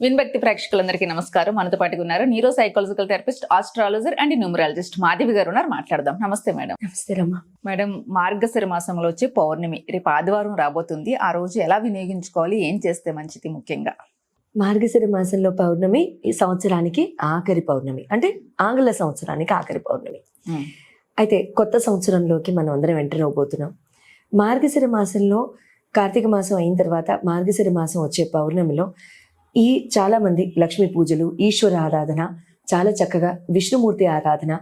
విన్భక్తి ప్రేక్షకులందరికీ నమస్కారం. మనతో పాటుగా ఉన్నారు neuro psychological therapist astrologer and numerologist Madhavi garu ఉన్నారు. మాట్లాడదాం. నమస్తే మేడం. నమస్తే రమ్మ. మేడం మార్గశిర మాసంలో వచ్చే పౌర్ణమి రేపు ఆదివారం రాబోతుంది. ఆ రోజు ఎలా వినియోగించుకోవాలి? ఏం చేస్తే మంచిది ముఖ్యంగా? మార్గశిర మాసంలో పౌర్ణమి ఈ సంవత్సరానికి ఆఖరి పౌర్ణమి. అంటే ఆంగ్ల సంవత్సరానికి ఆఖరి పౌర్ణమి. అయితే కొత్త సంవత్సరంలోకి మనం అందరం ఎంటర్ అవబోతున్నాం మార్గశిర మాసంలో కార్తీక మాసం అయిన తర్వాత మార్గశిర మాసం వచ్చే పౌర్ణమిలో ఈ చాలామంది లక్ష్మీ పూజలు ఈశ్వర ఆరాధన చాలా చక్కగా విష్ణుమూర్తి ఆరాధన.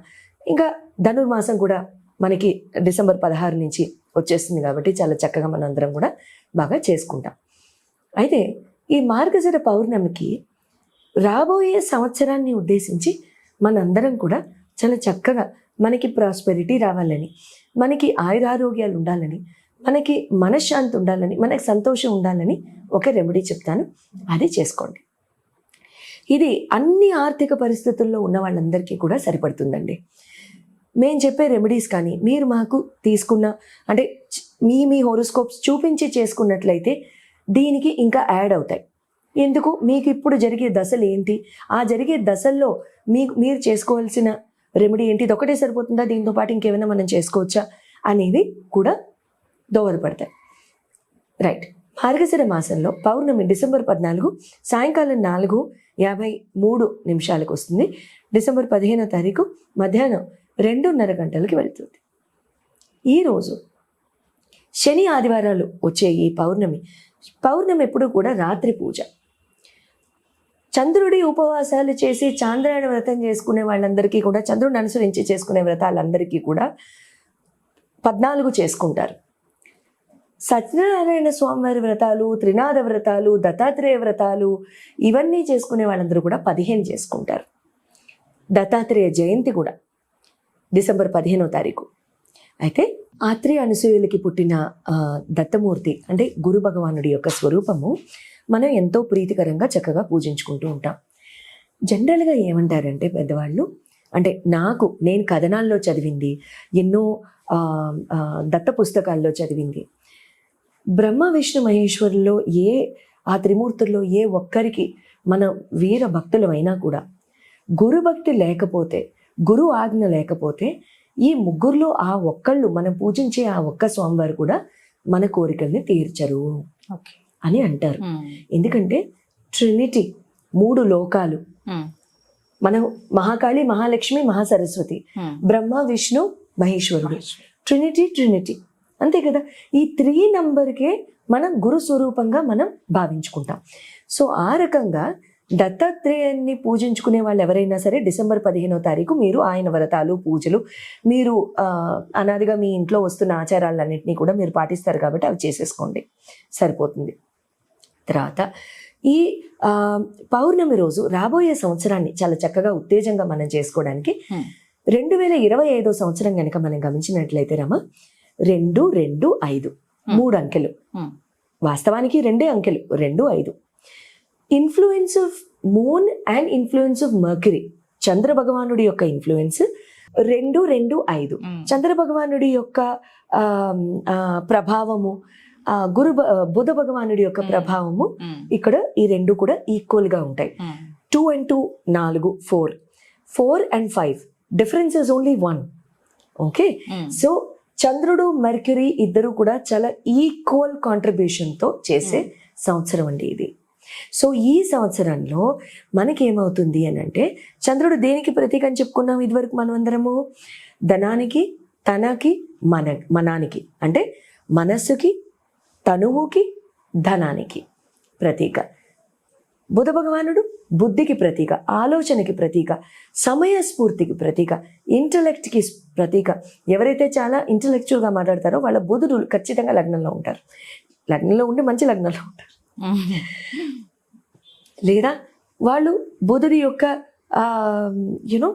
ఇంకా ధనుర్మాసం కూడా మనకి డిసెంబర్ పదహారు నుంచి వచ్చేస్తుంది కాబట్టి చాలా చక్కగా మనం అందరం కూడా బాగా చేసుకుంటాం. అయితే ఈ మార్గశిర పౌర్ణమికి రాబోయే సంవత్సరాన్ని ఉద్దేశించి మనందరం కూడా చాలా చక్కగా మనకి ప్రాస్పెరిటీ రావాలని మనకి ఆయురారోగ్యాలు ఉండాలని మనకి మనశ్శాంతి ఉండాలని మనకి సంతోషం ఉండాలని ఒక రెమెడీ చెప్తాను. అది చేసుకోండి. ఇది అన్ని ఆర్థిక పరిస్థితుల్లో ఉన్న వాళ్ళందరికీ కూడా సరిపడుతుందండి. మేము చెప్పే రెమెడీస్ కానీ మీరు మాకు తీసుకున్న అంటే మీ మీ హోరోస్కోప్స్ చూపించి చేసుకున్నట్లయితే దీనికి ఇంకా యాడ్ అవుతాయి. ఎందుకు? మీకు ఇప్పుడు జరిగే దశలు ఏంటి? ఆ జరిగే దశల్లో మీకు మీరు చేసుకోవాల్సిన రెమెడీ ఏంటి? ఇది ఒకటే సరిపోతుందా? దీంతో పాటు ఇంకేమైనా మనం చేసుకోవచ్చా? అనేది కూడా దోహదపడతాయి. రైట్. మార్గశిర మాసంలో పౌర్ణమి డిసెంబర్ పద్నాలుగు సాయంకాలం నాలుగు యాభై మూడు నిమిషాలకు వస్తుంది. డిసెంబర్ పదిహేనో తారీఖు మధ్యాహ్నం రెండున్నర గంటలకి వెళుతుంది. ఈరోజు శని ఆదివారాలు వచ్చే ఈ పౌర్ణమి పౌర్ణమి ఎప్పుడు కూడా రాత్రి పూజ. చంద్రుడి ఉపవాసాలు చేసి చాంద్రాయణ వ్రతం చేసుకునే వాళ్ళందరికీ కూడా చంద్రుడిని అనుసరించి చేసుకునే వ్రతాలందరికీ కూడా పద్నాలుగు చేసుకుంటారు. సత్యనారాయణ స్వామివారి వ్రతాలు త్రినాథ వ్రతాలు దత్తాత్రేయ వ్రతాలు ఇవన్నీ చేసుకునే వాళ్ళందరూ కూడా పదిహేను చేసుకుంటారు. దత్తాత్రేయ జయంతి కూడా డిసెంబర్ పదిహేనో తారీఖు. అయితే ఆత్రి అనసూయులకి పుట్టిన దత్తమూర్తి అంటే గురు భగవానుడి యొక్క స్వరూపము మనం ఎంతో ప్రీతికరంగా చక్కగా పూజించుకుంటూ ఉంటాం. జనరల్గా ఏమంటారంటే పెద్దవాళ్ళు అంటే నాకు నేను కథనాల్లో చదివింది ఎన్నో దత్త పుస్తకాల్లో చదివింది బ్రహ్మ విష్ణు మహేశ్వరుల్లో ఏ ఆ త్రిమూర్తుల్లో ఏ ఒక్కరికి మన వీర భక్తులమైనా కూడా గురు భక్తి లేకపోతే గురు ఆజ్ఞ లేకపోతే ఈ ముగ్గురులో ఆ ఒక్కళ్ళు మనం పూజించే ఆ ఒక్క స్వామివారు కూడా మన కోరికల్ని తీర్చరు అని అంటారు. ఎందుకంటే ట్రినిటీ మూడు లోకాలు. మనం మహాకాళి మహాలక్ష్మి మహాసరస్వతి. బ్రహ్మ విష్ణు మహేశ్వరుడు. ట్రినిటీ ట్రినిటీ అంతే కదా? ఈ త్రీ నంబర్కే మనం గురు స్వరూపంగా మనం భావించుకుంటాం. సో ఆ రకంగా దత్తాత్రేయాన్ని పూజించుకునే వాళ్ళు ఎవరైనా సరే డిసెంబర్ పదిహేనో తారీఖు మీరు ఆయన వ్రతాలు పూజలు మీరు ఆ, అనాదిగా మీ ఇంట్లో వస్తున్న ఆచారాలన్నింటినీ కూడా మీరు పాటిస్తారు కాబట్టి అవి చేసేసుకోండి. సరిపోతుంది. తర్వాత ఈ పౌర్ణమి రోజు రాబోయే సంవత్సరాన్ని చాలా చక్కగా ఉత్తేజంగా మనం చేసుకోవడానికి. రెండు వేల ఇరవై ఐదో సంవత్సరం కనుక మనం గమనించినట్లయితే రమ రెండు రెండు ఐదు. మూడు అంకెలు. వాస్తవానికి రెండే అంకెలు. రెండు ఐదు. Influence of moon and influence of mercury చంద్ర భగవానుడి యొక్క ఇన్ఫ్లుయెన్స్ రెండు రెండు ఐదు. చంద్ర భగవానుడి యొక్క ప్రభావము గురు బుధ భగవానుడి యొక్క. ప్రభావము ఇక్కడ ఈ రెండు కూడా ఈక్వల్గా ఉంటాయి. టూ అండ్ టూ నాలుగు four four and five difference is only one okay. So చంద్రుడు మెర్క్యూరీ ఇద్దరు కూడా చాలా ఈక్వల్ కాంట్రిబ్యూషన్తో చేసే సంవత్సరం అండి ఇది. సో ఈ సంవత్సరంలో మనకి ఏమవుతుంది అని అంటే చంద్రుడు దేనికి ప్రతీక అని చెప్పుకున్నాం ఇదివరకు మనం అందరము ధనానికి తనకి మన మనానికి. అంటే మనస్సుకి తనువుకి ధనానికి ప్రతీక. బుధ భగవానుడు బుద్ధికి ప్రతీక ఆలోచనకి ప్రతీక సమయస్ఫూర్తికి ప్రతీక ఇంటలెక్ట్కి ప్రతీక. ఎవరైతే చాలా ఇంటలెక్చువల్గా మాట్లాడతారో వాళ్ళ బుధుడు ఖచ్చితంగా లగ్నంలో ఉంటారు. లగ్నంలో ఉండి మంచి లగ్నంలో ఉంటారు. లేదా వాళ్ళు బుధుడి యొక్క యూనో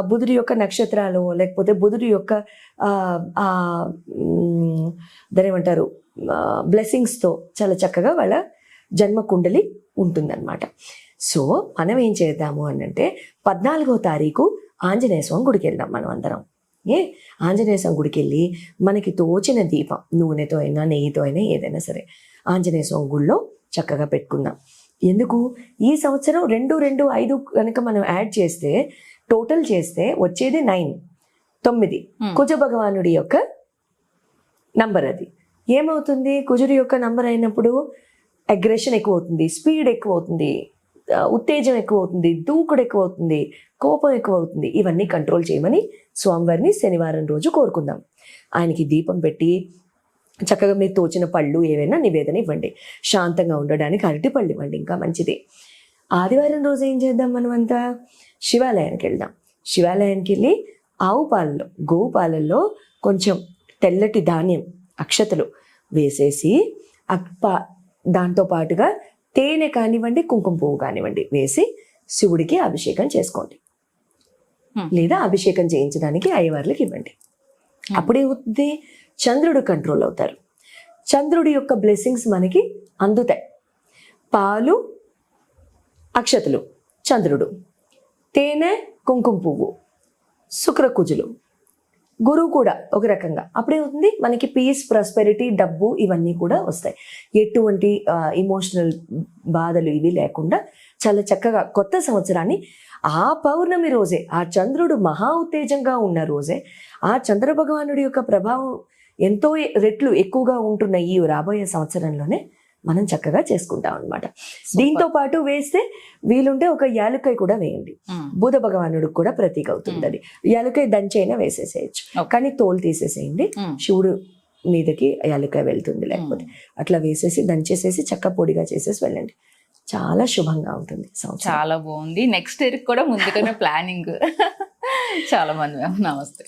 బుధుడి యొక్క నక్షత్రాలు లేకపోతే బుధుడి యొక్క ఆ, ఏమంటారు? బ్లెస్సింగ్స్తో చాలా చక్కగా వాళ్ళ జన్మ కుండలి ఉంటుందన్నమాట. సో మనం ఏం చేద్దాము అని అంటే పద్నాలుగో తారీఖు ఆంజనేయ స్వామి గుడికి వెళ్దాం మనం అందరం. ఏ? ఆంజనేయ స్వామి గుడికి వెళ్ళి మనకి తోచిన దీపం నూనెతో అయినా నెయ్యితో అయినా ఏదైనా సరే ఆంజనేయ స్వామి గుడిలో చక్కగా పెట్టుకుందాం. ఎందుకు? ఈ సంవత్సరం రెండు రెండు ఐదు కనుక మనం యాడ్ చేస్తే టోటల్ చేస్తే వచ్చేది నైన్ తొమ్మిది. కుజ భగవానుడి యొక్క నంబర్ అది. ఏమవుతుంది? కుజుడి యొక్క నంబర్ అయినప్పుడు అగ్రెషన్ ఎక్కువ అవుతుంది స్పీడ్ ఎక్కువ అవుతుంది ఉత్తేజం ఎక్కువ అవుతుంది దూకుడు ఎక్కువ అవుతుంది కోపం ఎక్కువ అవుతుంది ఇవన్నీ కంట్రోల్ చేయమని స్వామివారిని శనివారం రోజు కోరుకుందాం. ఆయనకి దీపం పెట్టి చక్కగా మీరు తోచిన పళ్ళు ఏవైనా నివేదన ఇవ్వండి. శాంతంగా ఉండడానికి అరటి పళ్ళు ఇవ్వండి ఇంకా మంచిది. ఆదివారం రోజు ఏం చేద్దాం మనమంతా? శివాలయానికి వెళ్దాం. శివాలయానికి వెళ్ళి ఆవు పాలలో గోవు పాలల్లో కొంచెం తెల్లటి ధాన్యం అక్షతలు వేసేసి అప్ప దాంతో పాటుగా తేనె కానివ్వండి కుంకుమ పువ్వు కానివ్వండి వేసి శివుడికి అభిషేకం చేసుకోండి. లేదా అభిషేకం చేయించడానికి అయ్యవార్లకు ఇవ్వండి. అప్పుడేమవుతుంది చంద్రుడు కంట్రోల్ అవుతారు. చంద్రుడి యొక్క బ్లెస్సింగ్స్ మనకి అందుతాయి. పాలు అక్షతలు చంద్రుడు. తేనె కుంకుమ పువ్వు శుక్రకుజులు గురువు కూడా ఒక రకంగా. అప్పుడేమవుతుంది? మనకి పీస్ ప్రాస్పెరిటీ డబ్బు ఇవన్నీ కూడా వస్తాయి. ఎటువంటి ఇమోషనల్ బాధలు ఇవి లేకుండా చాలా చక్కగా కొత్త సంవత్సరాన్ని ఆ పౌర్ణమి రోజే ఆ చంద్రుడు మహా ఉత్తేజంగా ఉన్న రోజే ఆ చంద్ర భగవానుడి యొక్క ప్రభావం ఎంతో రెట్లు ఎక్కువగా ఉంటున్న ఈ రాబోయే సంవత్సరంలోనే. మనం చక్కగా చేసుకుంటాం అనమాట దీంతో పాటు వేస్తే వీలుంటే ఒక యాలుకాయ కూడా వేయండి. బుధ భగవానుడికి కూడా ప్రతీక అవుతుంది అది యాలుకాయ దంచైనా వేసేసేయచ్చు. కానీ తోలు తీసేసేయండి. శివుడు మీదకి యాలుకాయ వెళ్తుంది లేకపోతే. అట్లా వేసేసి దంచేసేసి చక్క పొడిగా చేసేసి వెళ్ళండి. చాలా శుభంగా ఉంటుంది చాలా బాగుంది. నెక్స్ట్ ఇయర్ కూడా ముందుగానే ప్లానింగ్ చాలా మంది. నమస్తే.